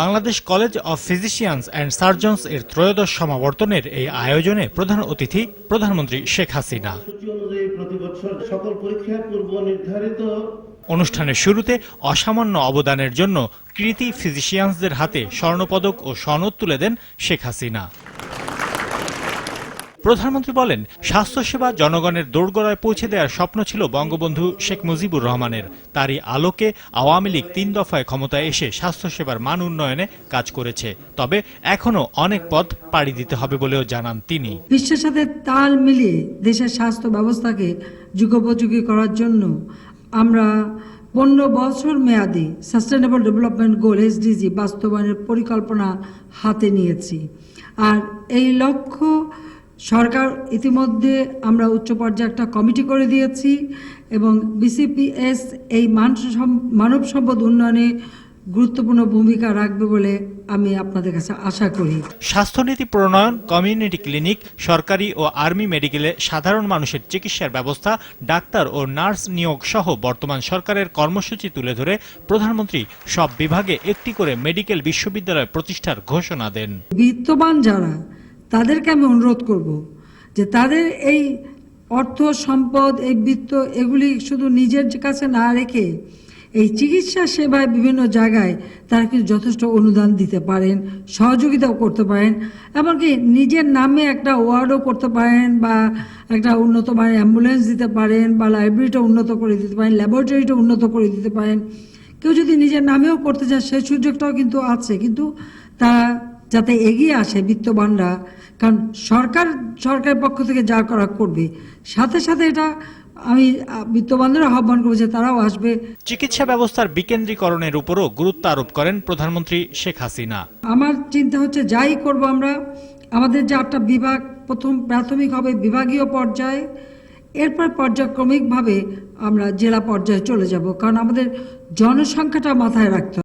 Bangladesh college of physicians and surgeons এর ত্রয়োদশ সমাবর্তনের এই আয়োজনে প্রধান অতিথি প্রধানমন্ত্রী শেখ হাসিনা। সকল পরীক্ষা পূর্ব নির্ধারিত অনুষ্ঠানের শুরুতে অসামান্য অবদানের জন্য কৃতি ফিজিশিয়ানসদের হাতে স্বর্ণপদক ও সনদ তুলে দেন শেখ হাসিনা। প্রধানমন্ত্রী বলেন, স্বাস্থ্যসেবা জনগণের দোরগোড়ায় পৌঁছে দেওয়ার স্বপ্ন ছিল বঙ্গবন্ধু শেখ মুজিবুর রহমানের। তারই আলোকে আওয়ামী লীগ তিন দফায় ক্ষমতায় এসে স্বাস্থ্যসেবার মান উন্নয়নে কাজ করেছে। তবে এখনও অনেক পথ পাড়ি দিতে হবে বলেও জানান তিনি। বিশ্বের সাথে তাল মিলিয়ে দেশের স্বাস্থ্য ব্যবস্থাকে যুগোপযোগী করার জন্য আমরা পনেরো বছর মেয়াদি সাস্টেনেবল ডেভেলপমেন্ট গোল এসডিজি বাস্তবায়নের পরিকল্পনা হাতে নিয়েছি। আর এই লক্ষ্য সরকার ইতিমধ্যে আমরা উচ্চ পর্যায়ে একটা কমিটি করে দিয়েছি এবং বিসিপিএস এই মান- মানব সম্পদ উন্নয়নে গুরুত্বপূর্ণ ভূমিকা রাখবে বলে আমি আপনাদের কাছে আশা করি। স্বাস্থ্যনীতি প্রণয়ন কমিউনিটি ক্লিনিক সরকারি ও আর্মি মেডিকেলে সাধারণ মানুষের চিকিৎসার ব্যবস্থা ডাক্তার ও নার্স নিয়োগ সহ বর্তমান সরকারের কর্মসূচি তুলে ধরে প্রধানমন্ত্রী সব বিভাগে একটি করে মেডিকেল বিশ্ববিদ্যালয় প্রতিষ্ঠার ঘোষণা দেন। বিত্তবান যারা তাদেরকে আমি অনুরোধ করব যে তাদের এই অর্থ, সম্পদ, এই বৃত্ত, এগুলি শুধু নিজের কাছে না রেখে এই চিকিৎসা সেবায় বিভিন্ন জায়গায় তারা কিন্তু যথেষ্ট অনুদান দিতে পারেন, সহযোগিতাও করতে পারেন, এমনকি নিজের নামে একটা ওয়ার্ডও করতে পারেন বা একটা উন্নত মানের অ্যাম্বুলেন্স দিতে পারেন বা লাইব্রেরিটা উন্নত করে দিতে পারেন, ল্যাবরেটরিটা উন্নত করে দিতে পারেন। কেউ যদি নিজের নামেও করতে চায়, সেই সুযোগটাও কিন্তু আছে। কিন্তু তারা যাতে এগিয়ে আসে বিত্তবানরা। কারণ সরকার সরকারের পক্ষ থেকে যা করা করবে সাথে সাথে এটা আমি বিত্তবানদের আহ্বান করব যে তারাও আসবে। চিকিৎসা ব্যবস্থার বিকেন্দ্রীকরণের উপরও গুরুত্ব আরোপ করেন প্রধানমন্ত্রী শেখ হাসিনা। আমার চিন্তা হচ্ছে যাই করব আমরা আমাদের যে আটটা বিভাগ প্রথম প্রাথমিক হবে বিভাগীয় পর্যায়ে এরপর পর্যায়ক্রমিকভাবে আমরা জেলা পর্যায়ে চলে যাব কারণ আমাদের জনসংখ্যাটা মাথায় রাখতে হবে।